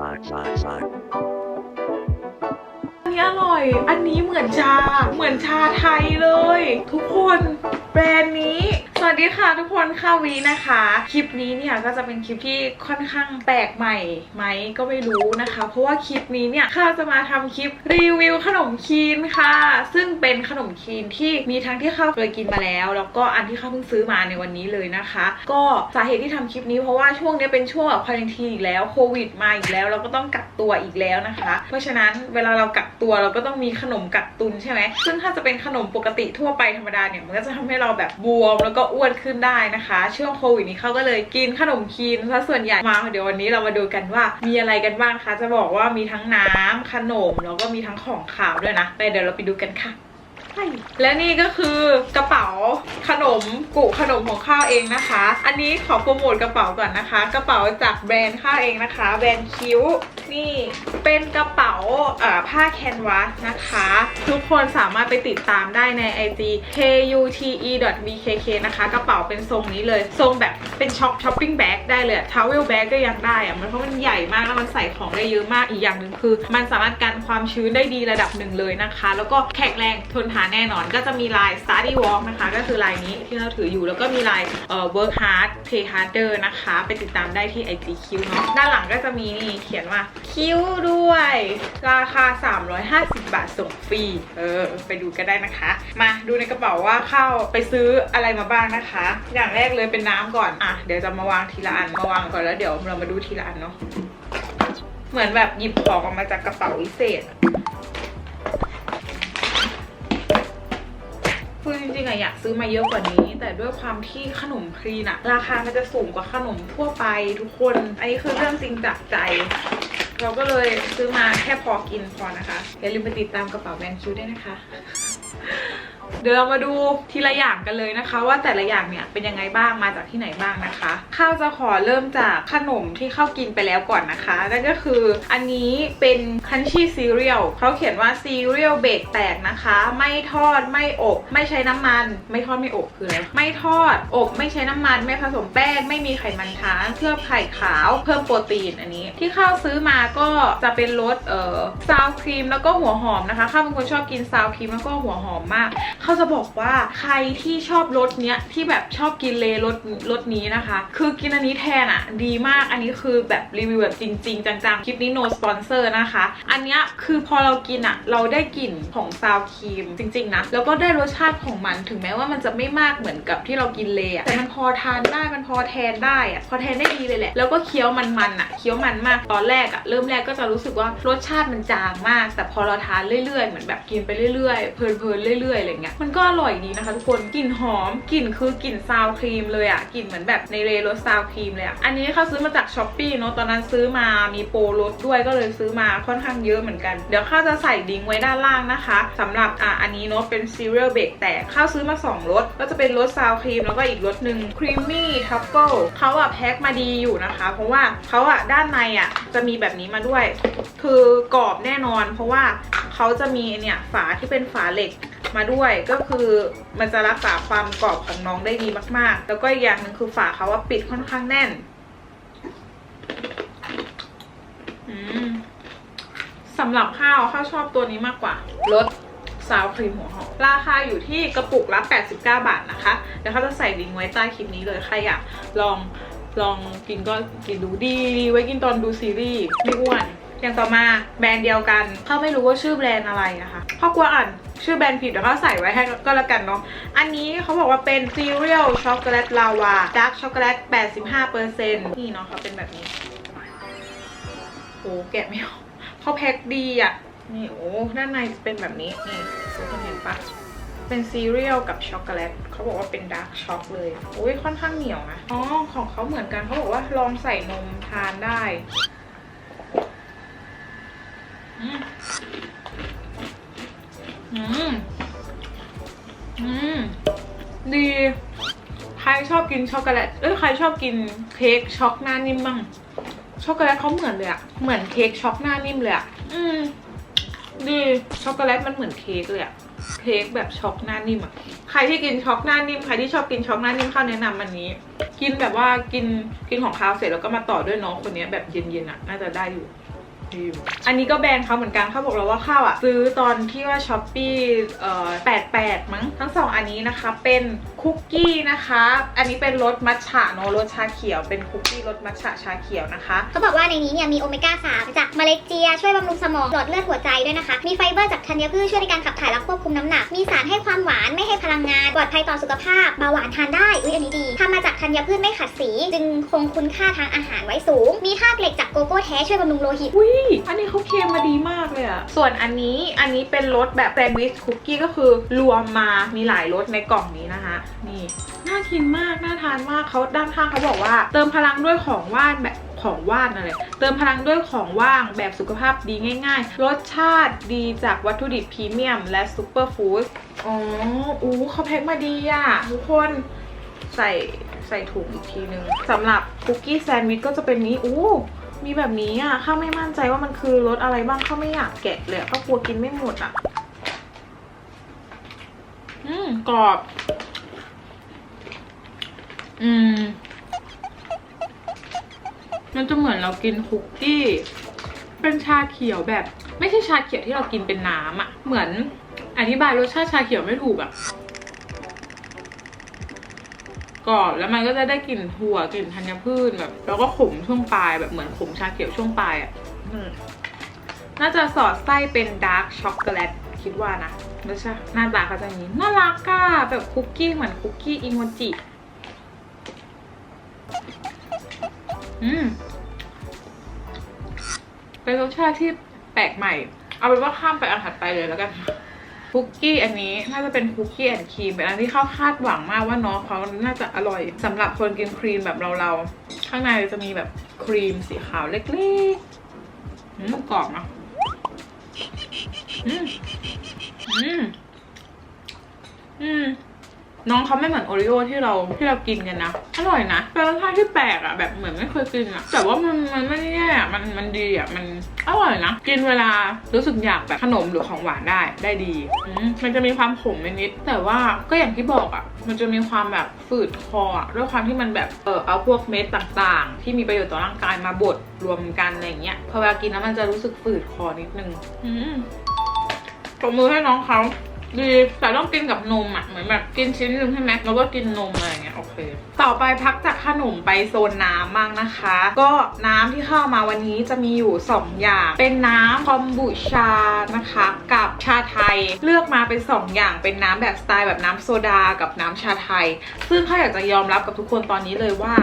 อันนี้อร่อย อันนี้เหมือนชา เหมือนชาไทยเลย ทุกคนแบรนด์นี้สวัสดีค่ะทุกคนข้าวีนะคะ คลิปนี้เนี่ยก็จะเป็นคลิปที่ค่อนข้างแปลกใหม่ไหมก็ไม่รู้นะคะ เพราะว่าคลิปนี้เนี่ยข้าวจะมาทำคลิปรีวิวขนมคีนค่ะ ซึ่งเป็นขนมคีนที่มีทั้งที่ข้าวเคยกินมาแล้ว แล้วก็อันที่ข้าวเพิ่งซื้อมาในวันนี้เลยนะคะ ก็สาเหตุที่ทำคลิปนี้เพราะว่าช่วงนี้เป็นช่วงแบบควารันทีอีกแล้วโควิดมาอีกแล้วเราก็ต้องกักตัวอีกแล้วนะคะ เพราะฉะนั้นเวลาเรากักตัวเราก็ต้องมีขนมกักตุนใช่ไหมซึ่งถ้าจะเป็นขนมปกติทั่วไปธรรมดาเนี่ยมันก็จะทำให้เราแบบบวมแล้วก็อ้วนขึ้นได้นะคะ ช่วงโควิดนี้เขาก็เลยกินขนมคีนซะส่วนใหญ่มาเดี๋ยววันนี้เรามาดูกันว่ามีอะไรกันบ้างคะ จะบอกว่ามีทั้งน้ำขนมแล้วก็มีทั้งของขาวด้วยนะไปเดี๋ยวเราไปดูกันค่ะและนี่ก็คือกระเป๋าขนมกุขนมของข้าวเองนะคะ อันนี้ขอโปรโมทกระเป๋าก่อนนะคะ กระเป๋าจากแบรนด์ข้าวเองนะคะ แบรนด์คิ้ว นี่เป็นกระเป๋าผ้าแคนวาสนะคะ ทุกคนสามารถไปติดตามได้ใน IG kute.bkk นะคะ กระเป๋าเป็นทรงนี้เลย ทรงแบบเป็นช็อปช้อปปิ้งแบ็กได้เลยทาวเวลแบ็กก็ยังได้อะมันเพราะมันใหญ่มากแล้วมันใส่ของได้เยอะมากอีกอย่างหนึ่งคือ มันสามารถกันความชื้นได้ดีระดับหนึ่งเลยนะคะ แล้วก็แข็งแรงทนทานแน่นอนก็จะมีลาย study walk นะคะ ก็คือลายนี้ที่เราถืออยู่แล้วก็มีลายเอ่อ work hard play harder นะคะ ไปติดตามได้ที่ IG คิวเนาะด้านหลังก็จะมีนี่เขียนว่าคิ้วด้วย ราคา 350 บาทส่งฟรี เออ ไปดูกันได้นะคะ มาดูในกระเป๋าว่าเข้าไปซื้ออะไรมาบ้างนะคะ อย่างแรกเลยเป็นน้ำก่อน อะ เดี๋ยวจะมาวางทีละอัน มาวางก่อนแล้วเดี๋ยวเรามาดูทีละอันเนาะ เหมือนแบบหยิบของออกมาจากกระเป๋าวิเศษคือจริงๆอะอยากซื้อมาเยอะกว่านี้ แต่ด้วยความที่ขนมครีนอะราคามันจะสูงกว่าขนมทั่วไปทุกคน อันนี้คือเรื่องจริงจากใจ เราก็เลยซื้อมาแค่พอกินพอนะคะอย่าลืมไปติดตามกระเป๋าแบนคิวด้วยนะคะ เดี๋ยวเรามาดูทีละอย่างกันเลยนะคะ ว่าแต่ละอย่างเนี่ยเป็นยังไงบ้างมาจากที่ไหนบ้างนะคะข้าวจะขอเริ่มจากขนมที่ข้าวกินไปแล้วก่อนนะคะนั่นก็คืออันนี้เป็นคันชี่ซีเรียลเขาเขียนว่าซีเรียลเบรกแตกนะคะ ไม่ทอดไม่อบ ไม่ใช้น้ำมัน ไม่ทอดไม่อบคืออะไรไม่ทอดอบไม่ใช้น้ำมัน ไม่ผสมแป้งไม่มีไขมันทานเคลือบไข่ขาวเพิ่มโปรตีนอันนี้ ที่ข้าวซื้อมาก็จะเป็นรสเอ่อซาวครีมแล้วก็หัวหอมนะคะข้าวเป็นคนชอบกินซาวครีมแล้วก็หัวหอมมากเขาจะบอกว่าใครที่ชอบรสเนี้ยที่แบบชอบกินเลรสรสนี้นะคะ คือกินอันนี้แทนอะ่ะ ดีมากอันนี้คือแบบรีวิวแบบจริง ๆ จังๆ คลิปนี้ no sponsor นะคะ อันเนี้ยคือพอเรากินอะ่ะ เราได้กลิ่นของซาวครีมจริง ๆ นะ แล้วก็ได้รสชาติของมันถึงแม้ว่ามันจะไม่มากเหมือนกับที่เรากินเลอะแต่มันพอทานได้มันพอแทนได้อะพอแทนได้ดีเลยแหละ แล้วก็เคี้ยวมันๆอะ่ะเคี้ยวมันมากตอนแรกอะ่ะเริ่มแรกก็จะรู้สึกว่ารสชาติมันจางมาก แต่พอเราทานเรื่อยๆเหมือนแบบกินไปเรื่อยๆเพลินๆเรื่อยๆอะไรเงี้ยมันก็อร่อยดีนะคะทุกคนกลิ่นหอมกลิ่นคือกลิ่นซาวครีมเลยอะ่ะกลิ่นเหมือนแบบในเรรสซาวครีมเลยอะ่ะอันนี้เขาซื้อมาจากช้อปปี้เนาะตอนนั้นซื้อมามีโปรลดด้วยก็เลยซื้อมาค่อนข้างเยอะเหมือนกัน เดี๋ยวข้าจะใส่ลิงไว้ด้านล่างนะคะสำหรับอะอันนี้เนาะเป็นซีเรียลเบรกแต่ข้าวซื้อมา2รสก็จะเป็นรสซาวครีมแล้วก็อีกรสหนึ่งครีมมี่ทัฟเฟิลเขาอะแพ็คมาดีอยู่นะคะ เพราะว่าเขาอะด้านในอะจะมีแบบนี้มาด้วย คือกรอบแน่นอน เพราะว่า เขาจะมีเนี่ยฝาที่เป็นฝาเหล็กมาด้วยก็คือมันจะรักษาความกรอบของน้องได้ดีมาก ๆ แล้วก็อีกอย่างหนึ่งคือฝาเขาว่าปิดค่อนข้างแน่นสำหรับข้าวข้าวชอบตัวนี้มากกว่ารสซาวครีมหัวหอมราคาอยู่ที่กระปุกละ 89 บาทนะคะเดี๋ยวเขาจะใส่ลิงก์ไว้ใต้คลิปนี้เลยใครอยากลองลองกินก็กินดูดีดีไว้กินตอนดูซีรีส์ไม่อ้วน อย่างต่อมาแบรนด์เดียวกันเขาไม่รู้ว่าชื่อแบรนด์อะไรนะคะเพราะกลัวอ่านชื่อแบรนด์ผิดเดี๋ยวเขาใส่ไว้ให้ก็แล้วกันเนาะ อันนี้เขาบอกว่าเป็น Cereal Chocolate Lava Dark Chocolate 85%นี่เนาะเขาเป็นแบบนี้โอ้แกะไม่ออกเขาแพ็คดีอะ นี่โอ้ด้านในเป็นแบบนี้ นี่ทุกคนเห็นปะเป็นซีเรียลกับช็อกโกแลตเขาบอกว่าเป็นดาร์กช็อกเลยโอ้ยค่อนข้างเหนียวนะ อ๋อ ของเขาเหมือนกันเขาบอกว่าลองใส่นมทานได้ อืม อืม อืม ดี ใครชอบกินช็อกโกแลต เอ้ย ใครชอบกินเค้กช็อกหน้านิ่มบ้าง ช็อกโกแลตเขาเหมือนเลยอะเหมือนเค้กช็อกหน้านิ่มเลยอะอืม ดี ช็อกโกแลตมันเหมือนเค้กเลยอะเค้กแบบช็อกหน้านิ่มอะใครที่กินช็อกหน้านิ่ม ใครที่ชอบกินช็อกหน้านิ่มเข้าแนะนำอันนี้ กินแบบว่ากินกินของคาวเสร็จแล้วก็มาต่อด้วยน้องคนนี้แบบเย็นๆอะน่าจะได้อยู่ ดีอยู่อันนี้ก็แบรนด์เขาเหมือนกันเขาบอกเราว่าข้าวอะ ซื้อตอนที่ว่าช้อปปี้เอ่อแปดแปดมั้งทั้งสองอันนี้นะคะเป็นคุกกี้นะคะ อันนี้เป็นรสมัทฉะเนอะรสชาเขียว เป็นคุกกี้รสมัทฉะชาเขียวนะคะ เขาบอกว่าในนี้เนี่ยมีโอเมก้า 3 จากเมล็ดเจีย ช่วยบำรุงสมองหลอดเลือดหัวใจด้วยนะคะ มีไฟเบอร์จากธัญพืชช่วยในการขับถ่ายและควบคุมน้ำหนัก มีสารให้ความหวานไม่ให้พลังงาน ปลอดภัยต่อสุขภาพเบาหวานทานได้อุ๊ยอันนี้ดีทำมาจากธัญพืชไม่ขัดสี จึงคงคุณค่าทางอาหารไว้สูง มีธาตุเหล็กจากโกโก้แท้ช่วยบำรุงโลหิต อุ้ยอันนี้เขาเคลมมาดีมากเลยอะส่วนอันนี้อันนี้เป็นรสแบบแซนด์วิชคุกกี้ก็คือรวมมามีหลายรสในกล่องนี้นะคะนี่น่ากินมาก น่าทานมากเขาด้านข้างเขาบอกว่า เติมพลังด้วยของว่านแบบของว่านอะไรเติมพลังด้วยของว่างแบบสุขภาพดีง่าย ๆ รสชาติดีจากวัตถุดิบพรีเมียม และซูเปอร์ฟู้ดอ๋ออู้เขาแพ็คมาดีอะทุกคนใส่ใส่ถุงอีกทีนึงสำหรับคุกกี้แซนด์วิชก็จะเป็นนี้อู้มีแบบนี้อะข้าไม่มั่นใจว่ามันคือรสอะไรบ้างข้าไม่อยากแกะเลยอะข้ากลัวกินไม่หมดอะ อืมกรอบ อืม มันจะเหมือนเรากินคุกกี้ เป็นชาเขียวแบบ ไม่ใช่ชาเขียวที่เรากินเป็นน้ำอะเหมือนอธิบายรสชาติชาเขียวไม่ถูกอะกรอบแล้วมันก็จะได้กลิ่นถั่วกลิ่นธัญพืชแบบ แล้วก็ขมช่วงปลายแบบเหมือนขมชาเขียวช่วงปลายอะ่ะน่าจะสอดไส้เป็นดาร์กช็อกโกแลตคิดว่านะไม่ใช่หน้าตาเขาจะอย่างนี้น่ารักอะแบบคุกกี้เหมือนคุกกี้อิโมจิ อืม เป็นรสชาติที่แปลกใหม่ เอาเป็นว่าข้ามไปอันถัดไปเลยแล้วกันคุกกี้อันนี้น่าจะเป็นคุกกี้แอนด์ครีมเป็นอันที่เข้าคาดหวังมากว่าน้องเขาน่าจะอร่อยสำหรับคนกินครีมแบบเราๆ ข้างในจะมีแบบครีมสีขาวเล็กๆอืมกรอบนะอืม อืม อืม น้องเขาไม่เหมือนโอริโอที่เราที่เรากินกันนะอร่อยนะเป็นรสชาติที่แปลกอะแบบเหมือนไม่เคยกินอะแต่ว่ามันมันไม่แย่อะมันมันดีอะมันอร่อยนะกินเวลารู้สึกอยากแบบขนมหรือของหวานได้ได้ดีมันจะมีความขมนิดแต่ว่าก็อย่างที่บอกอะมันจะมีความแบบฝืดคอด้วยความที่มันแบบเออเอาพวกเม็ดต่างๆ ที่มีประโยชน์ต่อร่างกายมาบดรวมกันอะไรเงี้ยพอเวลากินแล้วมันจะรู้สึกฝืดคอนิดนึงอืมปรบมือให้น้องเขา ดีแต่ต้องกินกับนมอะเหมือนแบบกินชิ้นหนึงใช่ไหมแล้วก็กินนมอะไรอย่างเงี้ยโอเค ต่อไปพักจากขนมไปโซนน้ำบ้างนะคะ ก็น้ำที่เข้ามาวันนี้จะมีอยู่ 2 อย่าง เป็นน้ำคอมบูชานะคะ กับชาไทยเลือกมาเป็น 2 อย่างเป็นน้ำแบบสไตล์แบบน้ำโซดากับน้ำชาไทย ซึ่งข้าอยากจะยอมรับกับทุกคนตอนนี้เลยว่า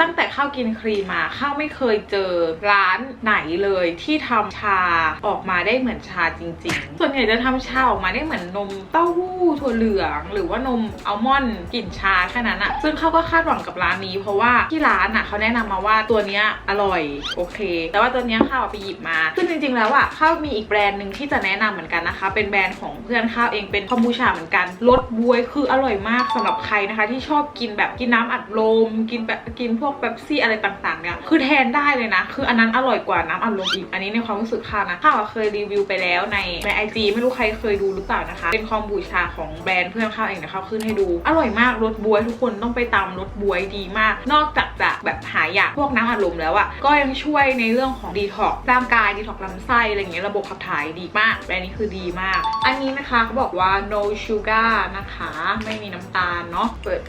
ตั้งแต่ข้าวกินครีมมาข้าวไม่เคยเจอร้านไหนเลยที่ทำชาออกมาได้เหมือนชาจริง ๆ ส่วนใหญ่จะทำชาออกมาได้เหมือนนมเต้าหู้ถั่วเหลือง หรือว่านมอัลมอนด์กลิ่นชาแค่นั้นอะซึ่งเขาก็คาดหวังกับร้านนี้ เพราะว่าที่ร้านอะเขาแนะนำมาว่าตัวเนี้ยอร่อยโอเค แต่ว่าตัวเนี้ยข้าวไปหยิบมาซึ่งจริง ๆ แล้วอะข้าวมีอีกแบรนด์หนึ่งที่จะแนะนำเหมือนกันนะคะ เป็นแบรนด์ของเพื่อนข้าวเองเป็นคอมบูชาเหมือนกันรสบวยคืออร่อยมากสำหรับใครนะคะ ที่ชอบกินแบบกินน้ำอัดลมกินแบบกินพพวกแบบซี่อะไรต่างๆเนี่ยคือแทนได้เลยนะ คืออันนั้นอร่อยกว่าน้ำอัดลมอีก อันนี้ในความรู้สึกข้านะข้าวเคยรีวิวไปแล้วในในไอจีไม่รู้ใครเคยดูหรือเปล่านะคะ เป็นคอมบูชาของแบรนด์เพื่อนข้าวเองเดี๋ยวข้าวขึ้นให้ดู อร่อยมากรสบวยทุกคนต้องไปตามรสบวยดีมาก นอกจากจะแบบหายากพวกน้ำอัดลมแล้วอะก็ยังช่วยในเรื่องของดีท็อกร่างกายดีท็อกลำไส้อะไรอย่างเงี้ยระบบขับถ่ายดีมากแบรนด์นี้คือดีมาก อันนี้นะคะเขาบอกว่า no sugar นะคะ ไม่มีน้ำตาลเนาะเปิด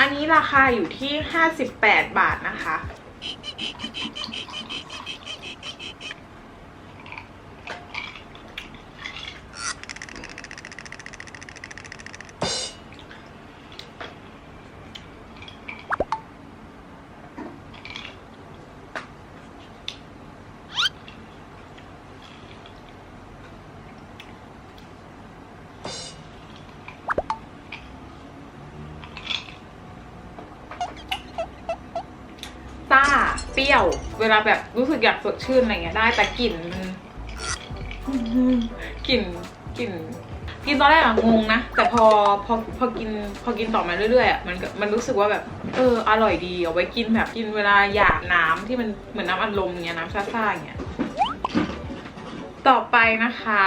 อันนี้ราคาอยู่ที่ 58 บาทนะคะ ซ่า เปรี้ยว เวลาแบบรู้สึกอยากสดชื่นอะไรเงี้ยได้ แต่กลิ่นมันกลิ่นกลิ่นกินตอนแรกอะงงนะ แต่พอพอพอกินพอกินต่อมาเรื่อยๆอะมันมันรู้สึกว่าแบบเอออร่อยดีเอาไว้กินแบบกินเวลาอยากน้ำที่มันเหมือนน้ำอัดลมเงี้ยน้ำซ่าๆเงี้ย ต่อไปนะคะ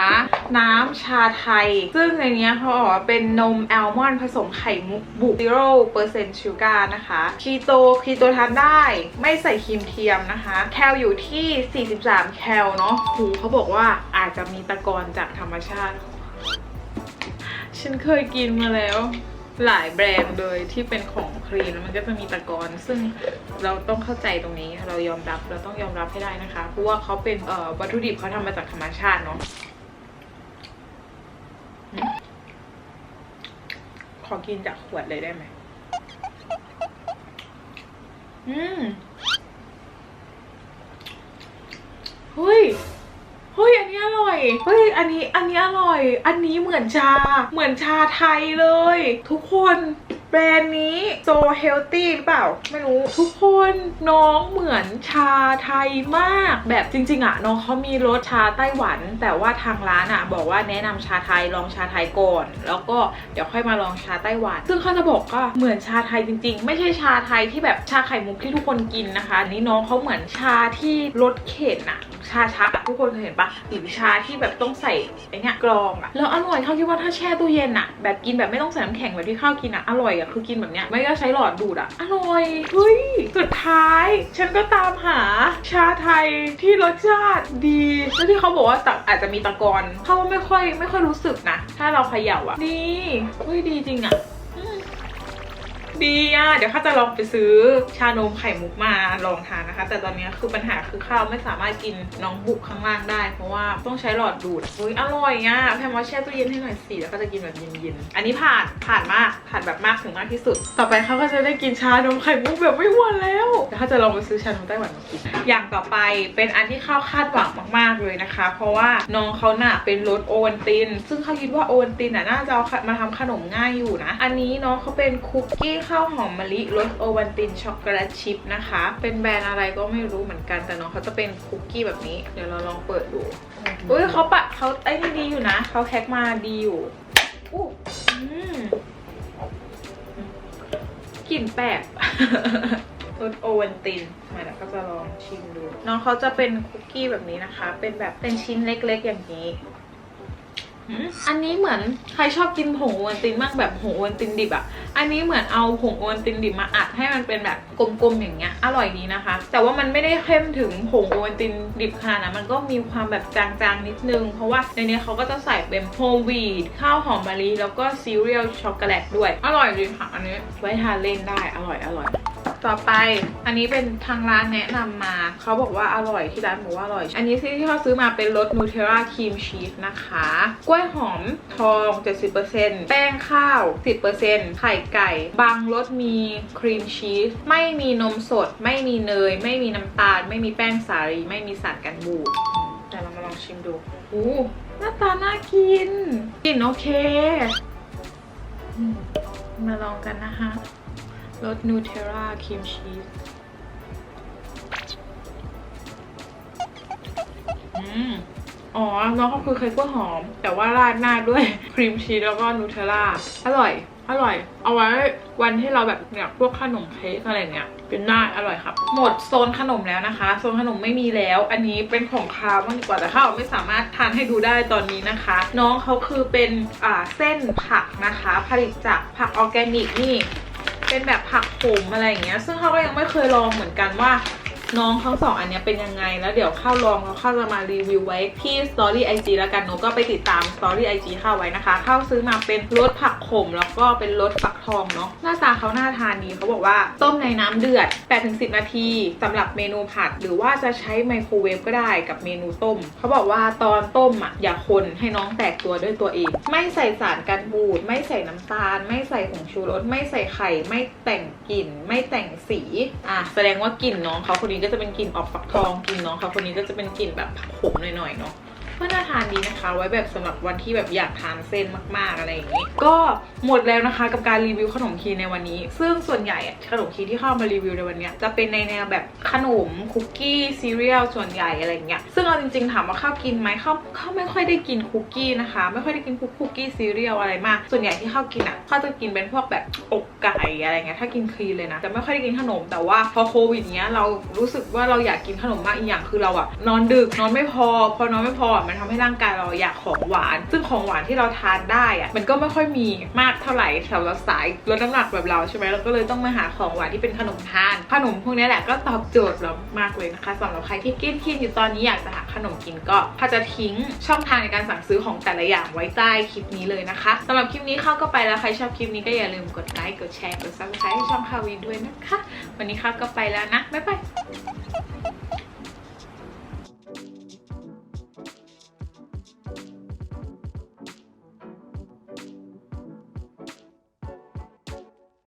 น้ำชาไทย ซึ่งในนี้เขาบอกว่าเป็นนมแอลมอนด์ผสมไข่มุกบุก 0% sugar นะคะ คีโตคีโตทานได้ไม่ใส่ครีมเทียมนะคะ แคลอยู่ที่ 43 แคลเนาะหูเขาบอกว่าอาจจะมีตะกอนจากธรรมชาติ ฉันเคยกินมาแล้ว หลายแบรนด์เลยที่เป็นของครีมแล้วมันก็จะมีตะกอนซึ่งเราต้องเข้าใจตรงนี้เรายอมรับเราต้องยอมรับให้ได้นะคะเพราะว่าเขาเป็นวัตถุดิบเขาทำมาจากธรรมชาติเนาะขอกินจากขวดเลยได้ไหมอืมเฮ้ย เฮ้ยอันนี้อร่อย เฮ้ยอันนี้อันนี้อร่อย อันนี้เหมือนชา เหมือนชาไทยเลย ทุกคน แบรนด์นี้โซเฮลตี้หรือเปล่า ไม่รู้ทุกคนน้องเหมือนชาไทยมาก แบบจริง ๆอะน้องเขามีรสชาไต้หวัน แต่ว่าทางร้านอะบอกว่าแนะนำชาไทยลองชาไทยก่อน แล้วก็เดี๋ยวค่อยมาลองชาไต้หวัน ซึ่งเขาจะบอกว่าเหมือนชาไทยจริง ๆ ไม่ใช่ชาไทยที่แบบชาไข่มุกที่ทุกคนกินนะคะอันนี้น้องเขาเหมือนชาที่รสเข็นอะชาชักทุกคนเคยเห็นปะหรือชาที่แบบต้องใส่ไอเนี้ยกรองอะแล้วอร่อยเขาคิดว่าถ้าแช่ตู้เย็นอะแบบกินแบบไม่ต้องใส่น้ำแข็งแบบที่ข้าวกินอะอร่อยอะคือกินแบบเนี้ยไม่ก็ใช้หลอดดูดอะอร่อยเฮ้ยสุดท้าย ฉันก็ตามหาชาไทยที่รสชาติดีแล้วที่เขาบอกว่าตักอาจจะมีตะกอนเขาว่าไม่ค่อยไม่ค่อยรู้สึกนะ ถ้าเราเขย่าอะนี่เฮ้ยดีจริงอะ ดีอะ เดี๋ยวข้าจะลองไปซื้อชานมไข่มุกมาลองทานนะคะ แต่ตอนนี้คือปัญหาคือข้าวไม่สามารถกินน้องบุกข้างล่างได้ เพราะว่าต้องใช้หลอดดูดอุ้ยอร่อยอะแพมว่าแช่ตู้เย็นให้หน่อยสิแล้วก็จะกินแบบเย็นๆ อันนี้ผ่านผ่านมากผ่านแบบมากถึงมากที่สุด ต่อไปเขาก็จะได้กินชานมไข่มุกแบบไม่หวานแล้วเดี๋ยวข้าจะลองไปซื้อชานมไต้หวันมากินอย่างต่อไปเป็นอันที่ข้าวคาดหวังมาก ๆเลยนะคะ เพราะว่าน้องเขาน่ะเป็นรสโอวัลติน ซึ่งเขาคิดว่าโอวัลตินน่ะน่าจะมาทำขนมง่ายอยู่นะ อันนี้น้องเขาเป็นคุกกี้ข้าวหอมมะลิรสโอวัลตินช็อกโกแลตชิพนะคะ เป็นแบรนด์อะไรก็ไม่รู้เหมือนกันแต่น้องเขาจะเป็นคุกกี้แบบนี้ เดี๋ยวเราลองเปิดดูอุ้ยเขาปะเขาไอ้นี่ดีอยู่นะเขาแพ็คมาดีอยู่อู้อืมกลิ่นแปลกรสโอวัลตินมาแล้วก็จะลองชิมดู น้องเขาจะเป็นคุกกี้แบบนี้นะคะ เป็นแบบเป็นชิ้นเล็กๆอย่างนี้ อันนี้เหมือนใครชอบกินผงโอวัลตินมากแบบผงโอวัลตินดิบอะ่ะอันนี้เหมือนเอาผงโอวัลตินดิบมาอัดให้มันเป็นแบบกลมๆอย่างเงี้ยอร่อยดีนะคะ แต่ว่ามันไม่ได้เข้มถึงผงโอวัลตินดิบขนาดนั้นมันก็มีความแบบจางๆนิดนึง เพราะว่าในนี้เขาก็จะใส่เป็นโฮมวีดข้าวหอมมะลิแล้วก็ซีเรียลช็อกโกแลตด้วย อร่อยดีค่ะอันนี้ไว้ทานเล่นได้อร่อยอร่อย ต่อไปอันนี้เป็นทางร้านแนะนำมา เขาบอกว่าอร่อยที่ร้านบอกว่าอร่อย อันนี้ที่ที่เขาซื้อมาเป็นรสนูเทลล่าครีมชีสนะคะ กล้วยหอมทอง 70%แป้งข้าว 10%ไข่ไก่ บางรสมีครีมชีส ไม่มีนมสด ไม่มีเนย ไม่มีน้ำตาล ไม่มีแป้งสาลีไม่มีสารกันบูดแต่เรามาลองชิมดูอู้หน้าตาน่ากินกลิ่นโอเค มาลองกันนะคะ รสนูเทลล่าครีมชีสอ๋อ น้องก็คือเค้กกล้วยหอม แต่ว่าราดหน้าด้วยครีมชีสแล้วก็นูเทลล่า อร่อย อร่อย เอาไว้วันที่เราแบบเนี่ยพวกขนมเค้กอะไรเนี่ยเป็นได้อร่อยครับ หมดโซนขนมแล้วนะคะ โซนขนมไม่มีแล้ว อันนี้เป็นของคาวมากดีกว่าแต่ข้าวไม่สามารถทานให้ดูได้ตอนนี้นะคะ น้องเขาคือเป็นอ่าเส้นผักนะคะ ผลิตจากผักออร์แกนิกนี่ เป็นแบบผักขมอะไรอย่างเงี้ย ซึ่งเขาก็ยังไม่เคยลองเหมือนกันว่า น้องทั้งสองอันนี้เป็นยังไง แล้วเดี๋ยวเข้าลองแล้วเข้าจะมารีวิวไว้ที่ Story IG แล้วกันหนูก็ไปติดตาม Story IG เข้าไว้นะคะเข้าซื้อมาเป็นรสผักขม แล้วก็เป็นรสฟักทองเนาะหน้าตาเขาน่าทานดีเขาบอกว่าต้มในน้ำเดือด 8-10 นาทีสำหรับเมนูผัด หรือว่าจะใช้ไมโครเวฟก็ได้กับเมนูต้ม เขาบอกว่าตอนต้มอะอย่าคนให้น้องแตกตัวด้วยตัวเอง ไม่ใส่สารกันบูด ไม่ใส่น้ำตาล ไม่ใส่ผงชูรสไม่ใส่ไข่ ไม่แต่งกลิ่น ไม่แต่งสีอะแสดงว่ากลิ่นน้องเขาคนนี้ก็จะเป็นกลิ่นออกฟักทองกลิ่นน้องเขาคนนี้ก็จะเป็นกลิ่นแบบผักขมหน่อยๆเนาะ ก็น่าทานดีนะคะ ไว้แบบสำหรับวันที่แบบอยากทานเส้นมากๆอะไรอย่างนี้ ก็หมดแล้วนะคะกับการรีวิวขนมคีในวันนี้ ซึ่งส่วนใหญ่ขนมคีที่เข้ามารีวิวในวันเนี้ยจะเป็นในแนวแบบขนมคุกกี้ซีเรียลส่วนใหญ่อะไรอย่างเงี้ยซึ่งเอาจริงๆถามว่าข้าวกินไหมข้าวข้าวไม่ค่อยได้กินคุกกี้นะคะ ไม่ค่อยได้กินพวกคุกกี้ซีเรียลอะไรมาก ส่วนใหญ่ที่ข้าวกินอะข้าวจะกินเป็นพวกแบบอกไก่อะไรเงี้ยถ้ากินคลีนเลยนะแต่ไม่ค่อยได้กินขนมแต่ว่าพอโควิดเนี้ยเรารู้สึกว่าเราอยากกินขนมมากอีกอย่างคือเราอะนอนดึกนอนไม่พอ พอนอนไม่พอมันมันทำให้ร่างกายเราอยากของหวาน ซึ่งของหวานที่เราทานได้อะมันก็ไม่ค่อยมีมากเท่าไหร่สำหรับสายลดน้ำหนักแบบเราใช่ไหมเราก็เลยต้องมาหาของหวานที่เป็นขนมทาน ขนมพวกนี้แหละก็ตอบโจทย์เรามากเลยนะคะสำหรับใครที่กินกินอยู่ตอนนี้อยากจะหาขนมกินก็พาจะทิ้งช่องทางในการสั่งซื้อของแต่ละอย่างไว้ใต้คลิปนี้เลยนะคะสำหรับคลิปนี้เข้าก็ไปแล้วใครชอบคลิปนี้ก็อย่าลืมกดไลค์กดแชร์กด subscribe ให้ช่องคาวินด้วยนะคะ วันนี้เข้าก็ไปแล้วนะบ๊ายบาย